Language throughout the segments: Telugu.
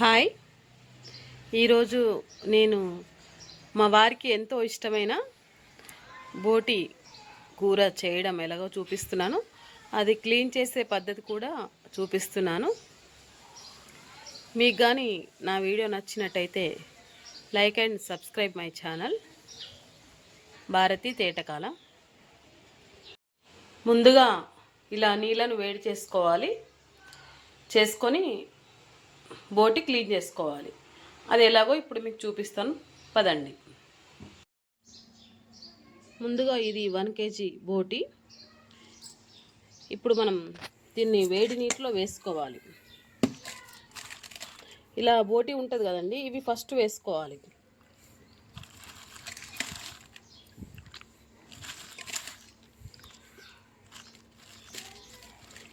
హాయ్. ఈరోజు నేను మా వారికి ఎంతో ఇష్టమైన బోటి కూర చేయడం ఎలాగో చూపిస్తున్నాను. అది క్లీన్ చేసే పద్ధతి కూడా చూపిస్తున్నాను. మీకు కానీ నా వీడియో నచ్చినట్టయితే like and subscribe my channel. Bharathi Tetakala. ముందుగా ఇలా నీళ్ళను వేడి చేసుకోవాలి. చేసుకొని బోటి క్లీన్ చేసుకోవాలి. అది ఎలాగో ఇప్పుడు మీకు చూపిస్తాను. పదండి. ముందుగా ఇది వన్ కేజీ బోటి. ఇప్పుడు మనం దీన్ని వేడి నీటిలో వేసుకోవాలి. ఇలా బోటి ఉంటుంది కదండి ఇవి ఫస్ట్ వేసుకోవాలి.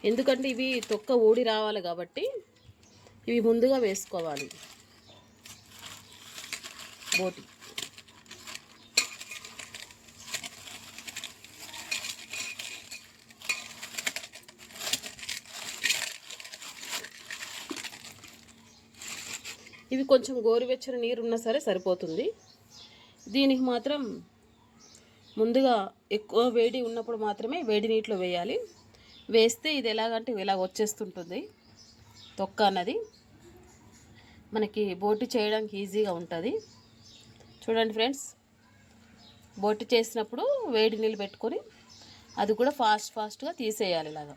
ఎందుకంటే ఇవి తొక్క ఊడి రావాలి కాబట్టి ఇవి ముందుగా వేసుకోవాలి. బోటి. ఇవి కొంచెం గోరువెచ్చని నీరు ఉన్నా సరే సరిపోతుంది. దీనికి మాత్రం ముందుగా ఎక్కువ వేడి ఉన్నప్పుడు మాత్రమే వేడి నీటిలో వేయాలి. వేస్తే ఇది ఎలాగంటే ఇలాగ వచ్చేస్తుంటుంది. తొక్క అన్నది. మనకి బోటి చేయడానికి ఈజీగా ఉంటుంది. చూడండి ఫ్రెండ్స్ బోటి చేసినప్పుడు వేడి నీళ్ళు పెట్టుకొని అది కూడా ఫాస్ట్ ఫాస్ట్గా తీసేయాలి ఇలాగా.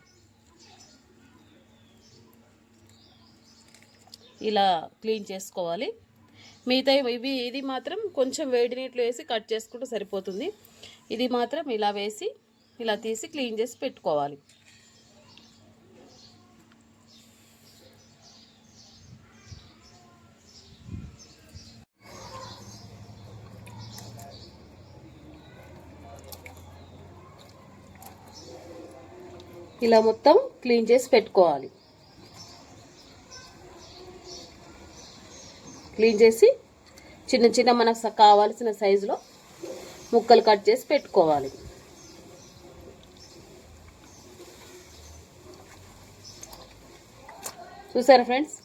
ఇలా క్లీన్ చేసుకోవాలి. మిగతా ఇవి ఇది మాత్రం కొంచెం వేడి నీటిలో వేసి కట్ చేసుకుంటే సరిపోతుంది. ఇది మాత్రం ఇలా వేసి ఇలా తీసి క్లీన్ చేసి పెట్టుకోవాలి. ఇలా మొత్తం క్లీన్ చేసి పెట్టుకోవాలి. క్లీన్ చేసి చిన్న చిన్న మనకు కావాల్సిన సైజులో ముక్కలు కట్ చేసి పెట్టుకోవాలి. చూసారా ఫ్రెండ్స్?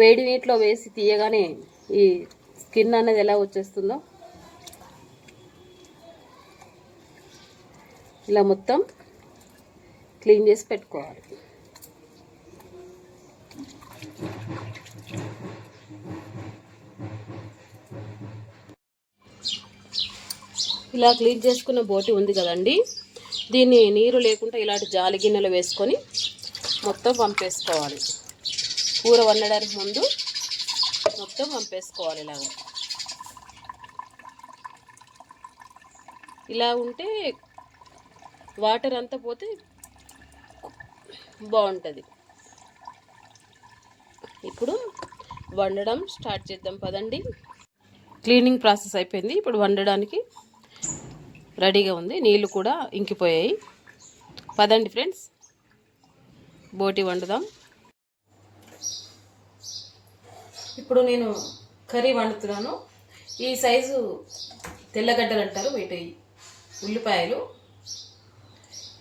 వేడి నీటిలో వేసి తీయగానే ఈ స్కిన్ అనేది ఎలా వచ్చేస్తుందో? ఇలా మొత్తం క్లీన్ చేసి పెట్టుకోవాలి. ఇలా క్లీన్ చేసుకున్న బోటి ఉంది కదండి. దీన్ని నీరు లేకుండా ఇలాంటి జాలి గిన్నెలు వేసుకొని మొత్తం పంపేసుకోవాలి కూర వండడానికి ముందు మొత్తం పంపేసుకోవాలి ఇలాగ. ఇలా ఉంటే వాటర్ అంతా పోతే బాగుంటుంది. ఇప్పుడు వండడం స్టార్ట్ చేద్దాం పదండి. క్లీనింగ్ ప్రాసెస్ అయిపోయింది. ఇప్పుడు వండడానికి రెడీగా ఉంది. నీళ్ళు కూడా ఇంకిపోయాయి. పదండి ఫ్రెండ్స్. బోటి వండుదాం. ఇప్పుడు నేను కర్రీ వండుతున్నాను. ఈ సైజు తెల్లగడ్డలు అంటారు. వీటి ఉల్లిపాయలు.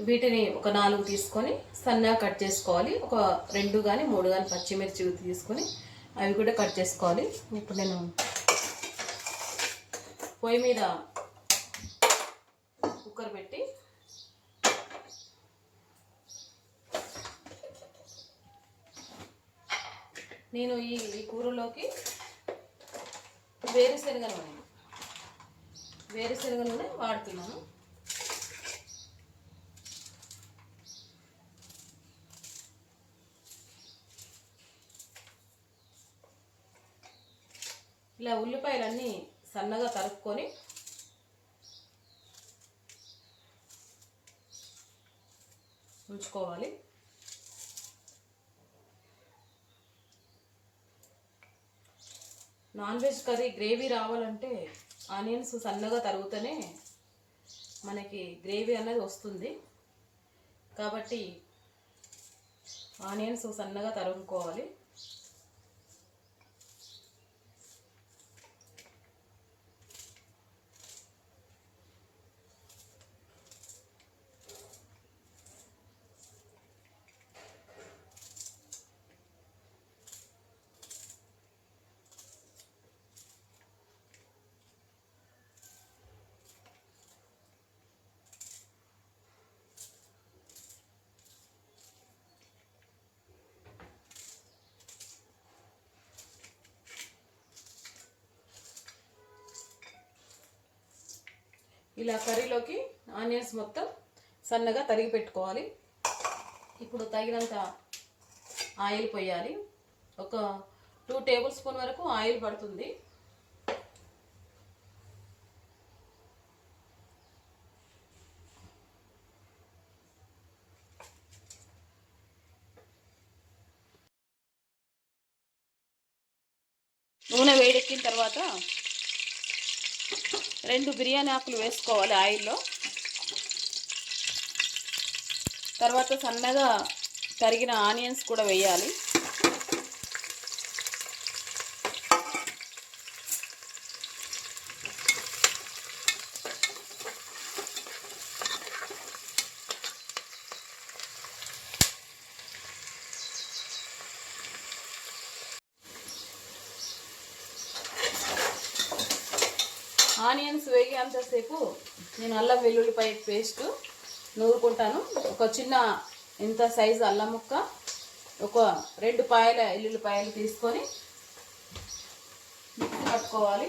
వీటిని ఒక నాలుగు తీసుకొని సన్నగా కట్ చేసుకోవాలి. ఒక రెండు కానీ మూడు కానీ పచ్చిమిర్చి తీసుకొని అవి కూడా కట్ చేసుకోవాలి. ఇప్పుడు నేను పొయ్యి మీద కుక్కర్ పెట్టి నేను ఈ ఈ కూరలోకి వేరుశెనగ నూనె నూనె వాడుతున్నాను. ఇలా ఉల్లిపాయలన్నీ సన్నగా తరుక్కొని ఉంచుకోవాలి. నాన్ వెజ్ కర్రీ గ్రేవీ రావాలంటే ఆనియన్స్ సన్నగా తరుగుతూనే మనకి గ్రేవీ అనేది వస్తుంది. కాబట్టి ఆనియన్స్ సన్నగా తరుగుకోవాలి ఇలా కర్రీలోకి ఆనియన్స్ మొత్తం సన్నగా తరిగి పెట్టుకోవాలి. ఇప్పుడు తగినంత ఆయిల్ పోయాలి. ఒక టూ టేబుల్ స్పూన్ వరకు ఆయిల్ పడుతుంది. నూనె వేడెక్కిన తర్వాత రెండు బిర్యానీ ఆకులు వేసుకోవాలి ఆయిల్లో. తర్వాత సన్నగా తరిగిన ఆనియన్స్ కూడా వేయాలి. ఆనియన్స్ వేగేంతసేపు నేను అల్లం వెల్లుల్లిపాయ పేస్ట్ నూరుకుంటాను. ఒక చిన్న ఇంత సైజు అల్లం ముక్క ఒక రెండు పాయల ఎల్లుల్లిపాయలు తీసుకొని మిక్సీ పట్టుకోవాలి.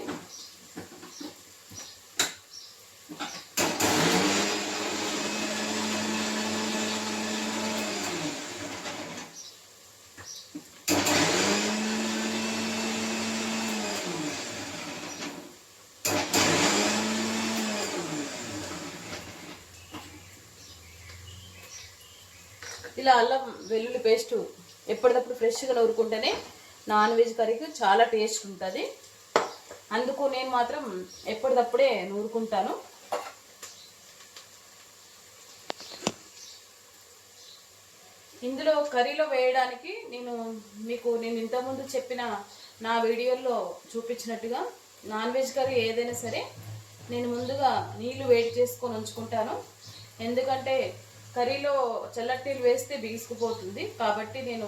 ఇలా అల్లం వెల్లుల్లి పేస్ట్ ఎప్పటికప్పుడు ఫ్రెష్గా నూరుకుంటేనే నాన్ వెజ్ కర్రీకి చాలా టేస్ట్ ఉంటుంది. అందుకు నేను మాత్రం ఎప్పటికప్పుడే నూరుకుంటాను. ఇందులో కర్రీలో వేయడానికి నేను మీకు నేను ఇంతకుముందు చెప్పిన నా వీడియోలో చూపించినట్టుగా నాన్ వెజ్ కర్రీ ఏదైనా సరే నేను ముందుగా నీళ్ళు వేడి చేసుకొని ఉంచుకుంటాను. ఎందుకంటే కర్రీలో చల్లటీలు వేస్తే బిగుసుకుపోతుంది. కాబట్టి నేను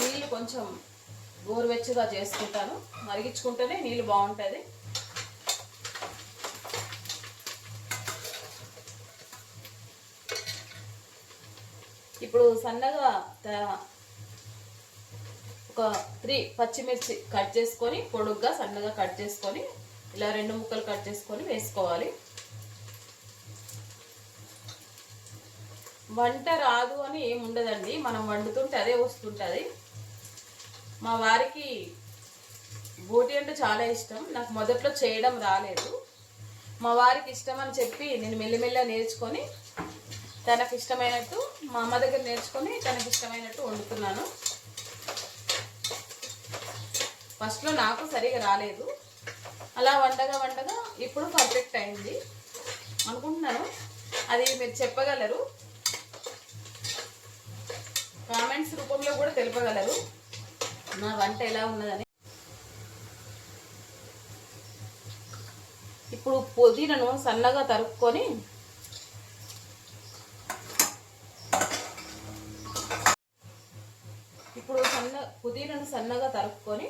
నీళ్ళు కొంచెం గోరువెచ్చగా చేసుకుంటాను. మరిగించుకుంటేనే నీళ్ళు బాగుంటుంది. ఇప్పుడు సన్నగా ఒక త్రీ పచ్చిమిర్చి కట్ చేసుకొని పొడుగ్గా సన్నగా కట్ చేసుకొని ఇలా రెండు ముక్కలు కట్ చేసుకొని వేసుకోవాలి. వంట రాదు అని ఏముండదండి. ఉండదండి మనం వండుతుంటే అదే వస్తుంటుంది. మా వారికి బోటి అంటే చాలా ఇష్టం. నాకు మొదట్లో చేయడం రాలేదు. మా వారికి ఇష్టం అని చెప్పి నేను మెల్లిమెల్ల నేర్చుకొని తనకి ఇష్టమైనట్టు మా అమ్మ దగ్గర నేర్చుకొని తనకు ఇష్టమైనట్టు వండుతున్నాను. ఫస్ట్లో నాకు సరిగా రాలేదు. అలా వండగా వండగా ఇప్పుడు పర్ఫెక్ట్ అయింది. అనుకుంటున్నాను. అది మీరు చెప్పగలరు. కామెంట్స్ రూపంలో కూడా తెలుపగలరు. నా వంట ఎలా ఉన్నదని. ఇప్పుడు పుదీనను సన్నగా తరుక్కొని ఇప్పుడు సన్న పుదీనను సన్నగా తరుక్కొని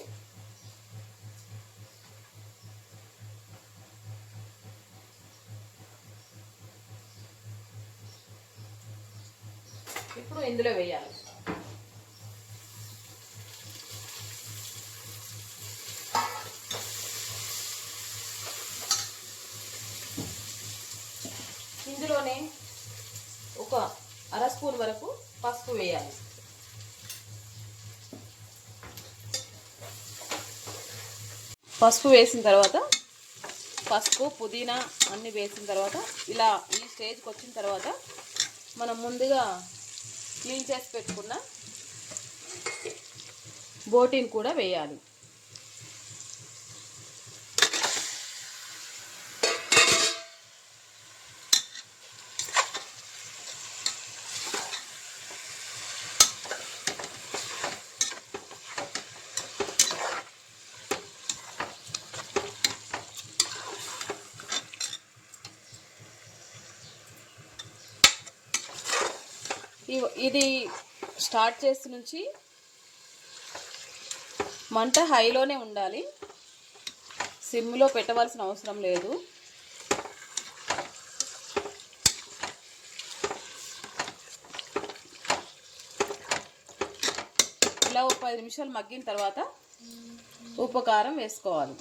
ఇప్పుడు ఇందులో వేయాలి. ఇందులోనే ఒక అర స్పూన్ వరకు పసుపు వేయాలి. పసుపు వేసిన తర్వాత పసుపు పుదీనా అన్నీ వేసిన తర్వాత ఇలా ఈ స్టేజ్కి వచ్చిన తర్వాత మనం ముందుగా క్లీన్ చేసి పెట్టుకున్న బోటీని కూడా వేయాలి ఇవ్- ఇది స్టార్ట్ చేసి నుంచి మంట హైలోనే ఉండాలి. సిమ్లో పెట్టవలసిన అవసరం లేదు. ఇలా ఒక పది నిమిషాలు మగ్గిన తర్వాత ఉప్పు కారం వేసుకోవాలి.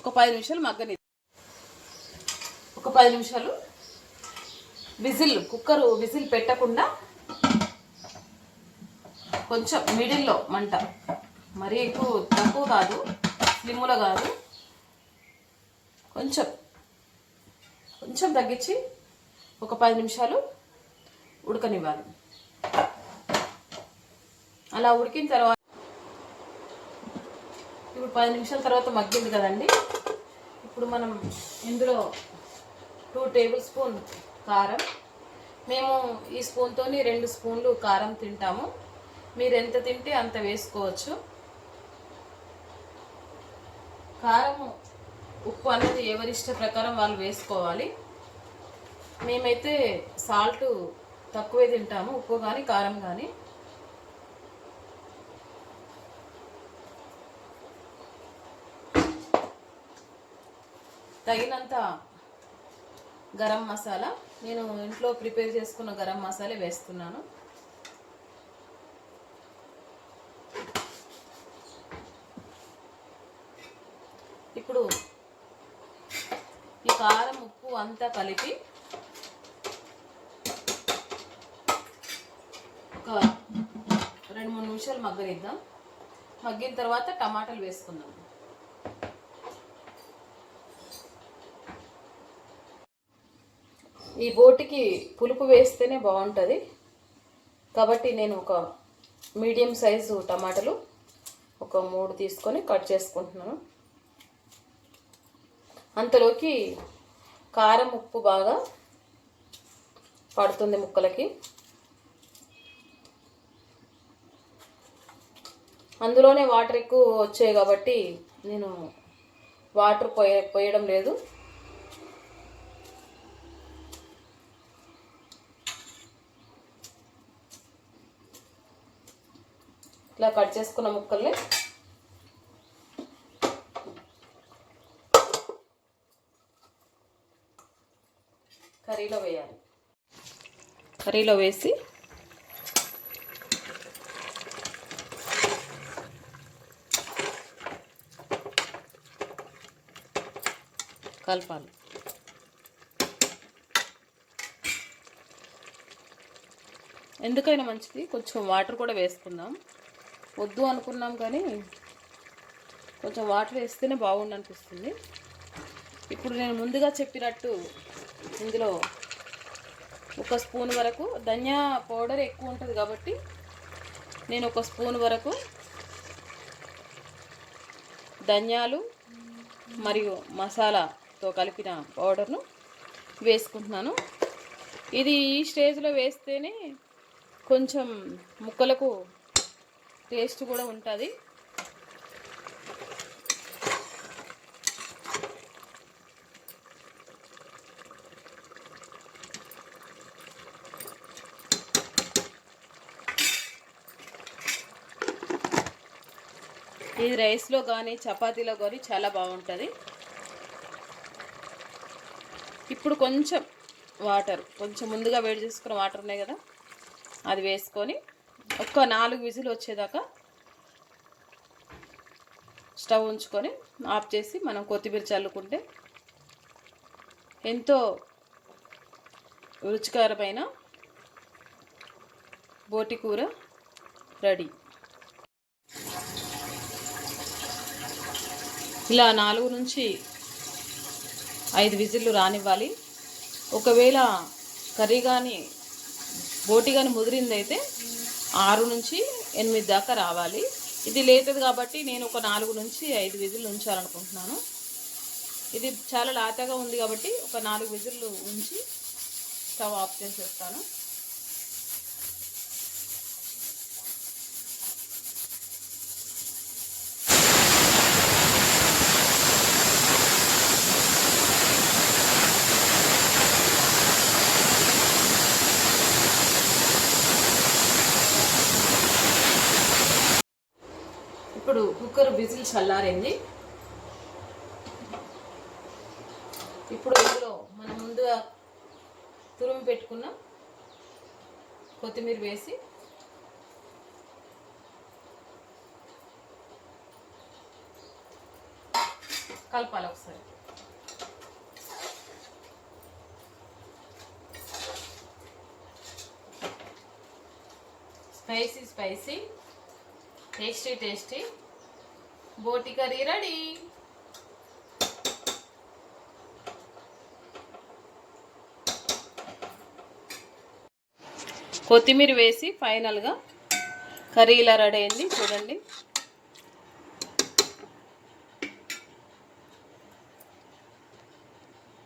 ఒక పది నిమిషాలు మగ్గని ఒక పది నిమిషాలు విజిల్ కుక్కరు విజిల్ పెట్టకుండా కొంచెం మిడిల్లో మంట. మరీ ఎక్కువ తక్కువ కాదు. స్లిమ్లో కాదు. కొంచెం కొంచెం తగ్గించి ఒక పది నిమిషాలు ఉడకనివ్వాలి. అలా ఉడికిన తర్వాత ఇప్పుడు పది నిమిషాల తర్వాత మగ్గింది కదండి. ఇప్పుడు మనం ఇందులో టూ టేబుల్ స్పూన్ కారం. మేము ఈ స్పూన్తో రెండు స్పూన్లు కారం తింటాము. మీరు ఎంత తింటే అంత వేసుకోవచ్చు. కారం ఉప్పు అనేది ఎవరి ఇష్ట ప్రకారం వాళ్ళు వేసుకోవాలి. మేమైతే సాల్ట్ తక్కువే తింటాము ఉప్పు కానీ కారం కానీ తగినంత గరం మసాలా. నేను ఇంట్లో ప్రిపేర్ చేసుకున్న గరం మసాలా వేస్తున్నాను. ఇప్పుడు ఈ కారం ఉప్పు అంతా కలిపి ఒక రెండు మూడు నిమిషాలు మగ్గనిద్దాం. మగ్గిన తర్వాత టమాటాలు వేసుకుందాం. ఈ బోటికి పులుపు వేస్తేనే బాగుంటుంది. కాబట్టి నేను ఒక మీడియం సైజు టమాటాలు ఒక మూడు తీసుకొని కట్ చేసుకుంటున్నాను. అంతలోకి కారం ఉప్పు బాగా పడుతుంది ముక్కలకి. అందులోనే వాటర్ ఎక్కువ వచ్చాయి కాబట్టి నేను వాటర్ పోయ పోయడం లేదు. ఇట్లా కట్ చేసుకున్న ముక్కల్ని కర్రీలో వేయాలి కర్రీలో వేసి కలపాలి. ఎందుకైనా మంచిది. కొంచెం వాటర్ కూడా వేసుకుందాం. వద్దు అనుకున్నాం కానీ కొంచెం వాటర్ వేస్తేనే బాగుండనిపిస్తుంది. ఇప్పుడు నేను ముందుగా చెప్పినట్టు ఇందులో ఒక స్పూన్ వరకు ధనియా పౌడర్ ఎక్కువ ఉంటుంది కాబట్టి నేను ఒక స్పూన్ వరకు ధనియాలు మరియు మసాలాతో కలిపిన పౌడర్ను వేసుకుంటున్నాను. ఇది ఈ స్టేజ్లో వేస్తేనే కొంచెం ముక్కలకు టేస్ట్ కూడా ఉంటుంది. ఇది రైస్లో కానీ చపాతీలో కానీ చాలా బాగుంటుంది. ఇప్పుడు కొంచెం వాటర్ కొంచెం ముందుగా వేడి చేసుకున్న వాటర్ ఉన్నాయి కదా అది వేసుకొని ఒక్క నాలుగు విజిల్ వచ్చేదాకా స్టవ్ ఉంచుకొని ఆఫ్ చేసి మనం కొత్తిమీర చల్లుకుంటే ఎంతో రుచికరమైన బోటి కూర రెడీ. ఇలా నాలుగు నుంచి ఐదు విజిల్లు రానివ్వాలి. ఒకవేళ కర్రీ కానీ బోటి కానీ ముదిరిందైతే ఆరు నుంచి ఎనిమిది దాకా రావాలి. ఇది లేతది కాబట్టి నేను ఒక నాలుగు నుంచి ఐదు విజిల్లు ఉంచాలనుకుంటున్నాను. ఇది చాలా లాతగా ఉంది కాబట్టి ఒక నాలుగు విజిల్లు ఉంచి స్టవ్ ఆఫ్ చేసేస్తాను. ఇప్పుడు కుక్కర్ విజిల్ చల్లారింది. ఇప్పుడు ఇందులో మనం ముందుగా తురుము పెట్టుకున్న కొత్తిమీర వేసి కలపాలి ఒకసారి. Spicy spicy tasty tasty boti curry ready కొత్తిమీర వేసి ఫైనల్గా కర్రీ ఇలా రెడీ అయింది. చూడండి.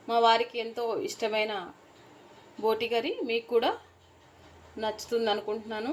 మా వారికి ఎంతో ఇష్టమైన బోటి కర్రీ మీకు కూడా నచ్చుతుంది అనుకుంటున్నాను.